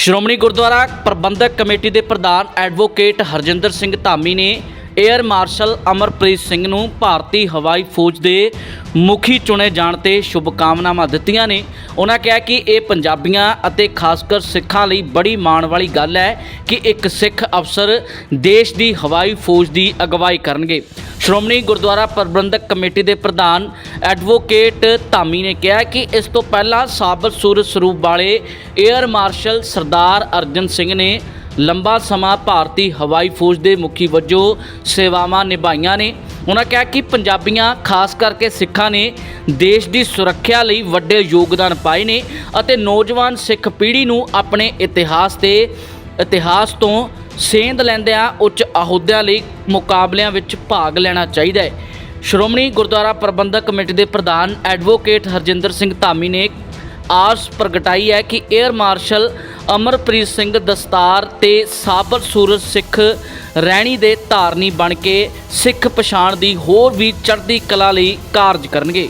ਸ਼੍ਰੋਮਣੀ ਗੁਰਦੁਆਰਾ ਪ੍ਰਬੰਧਕ committee ਦੇ ਪ੍ਰਧਾਨ advocate Harjinder Singh Dhami ਨੇ 에ਅਰ ਮਾਰਸ਼ਲ ਅਮਰਪ੍ਰੀਤ ਸਿੰਘ ਨੂੰ ਭਾਰਤੀ ਹਵਾਈ ਫੌਜ ਦੇ ਮੁਖੀ ਚੁਣੇ ਜਾਣ ਤੇ ਸ਼ੁਭਕਾਮਨਾਵਾਂ ਦਿੱਤੀਆਂ ਨੇ। ਉਹਨਾਂ ਕਿਹਾ ਕਿ ਇਹ ਪੰਜਾਬੀਆਂ ਅਤੇ ਖਾਸ ਕਰ ਸਿੱਖਾਂ ਲਈ ਬੜੀ ਮਾਣ ਵਾਲੀ ਗੱਲ ਹੈ ਕਿ ਇੱਕ ਸਿੱਖ ਅਫਸਰ ਦੇਸ਼ ਦੀ ਹਵਾਈ ਫੌਜ ਦੀ ਅਗਵਾਈ ਕਰਨਗੇ। ਸ਼੍ਰੋਮਣੀ ਗੁਰਦੁਆਰਾ ਪ੍ਰਬੰਧਕ ਕਮੇਟੀ ਦੇ ਪ੍ਰਧਾਨ ਐਡਵੋਕੇਟ ਧਾਮੀ ਨੇ ਕਿਹਾ ਕਿ ਇਸ ਤੋਂ ਪਹਿਲਾਂ ਸਾਬਤ ਸੂਰਜ ਸਰੂਪ ਵਾਲੇ 에ਅਰ ਮਾਰਸ਼ਲ ਸਰਦਾਰ ਅਰਜਨ ਸਿੰਘ ਨੇ ਲੰਬਾ ਸਮਾਂ ਭਾਰਤੀ ਹਵਾਈ ਫੌਜ ਦੇ ਮੁਖੀ ਵਜੋਂ ਸੇਵਾਵਾਂ ਨਿਭਾਈਆਂ ਨੇ। ਉਹਨਾਂ ਕਿਹਾ ਕਿ ਪੰਜਾਬੀਆਂ, ਖਾਸ ਕਰਕੇ ਸਿੱਖਾਂ ਨੇ ਦੇਸ਼ ਦੀ ਸੁਰੱਖਿਆ ਲਈ ਵੱਡੇ ਯੋਗਦਾਨ ਪਾਏ ਨੇ ਅਤੇ ਨੌਜਵਾਨ ਸਿੱਖ ਪੀੜ੍ਹੀ ਨੂੰ ਆਪਣੇ ਇਤਿਹਾਸ ਤੇ ਇਤਿਹਾਸ ਤੋਂ ਸੇਂਧ ਲੈਂਦਿਆਂ ਉੱਚ ਅਹੁਦਿਆਂ ਲਈ ਮੁਕਾਬਲਿਆਂ ਵਿੱਚ ਭਾਗ ਲੈਣਾ ਚਾਹੀਦਾ ਹੈ। ਸ਼੍ਰੋਮਣੀ ਗੁਰਦੁਆਰਾ ਪ੍ਰਬੰਧਕ ਕਮੇਟੀ ਦੇ ਪ੍ਰਧਾਨ ਐਡਵੋਕੇਟ ਹਰਜਿੰਦਰ ਸਿੰਘ ਧਾਮੀ ਨੇ ਆਸ ਪ੍ਰਗਟਾਈ ਹੈ ਕਿ 에ਅਰ ਮਾਰਸ਼ਲ ਅਮਰਪ੍ਰੀਤ ਸਿੰਘ ਦਸਤਾਰ ਤੇ ਸਾਬਰ ਸੂਰਜ ਸਿੱਖ ਰਹਿਣੀ ਦੇ ਧਾਰਨੀ ਬਣ ਕੇ ਸਿੱਖ ਪਛਾਣ ਦੀ ਹੋਰ ਵੀ ਚੜ੍ਹਦੀ ਕਲਾ ਲਈ ਕਾਰਜ ਕਰਨਗੇ।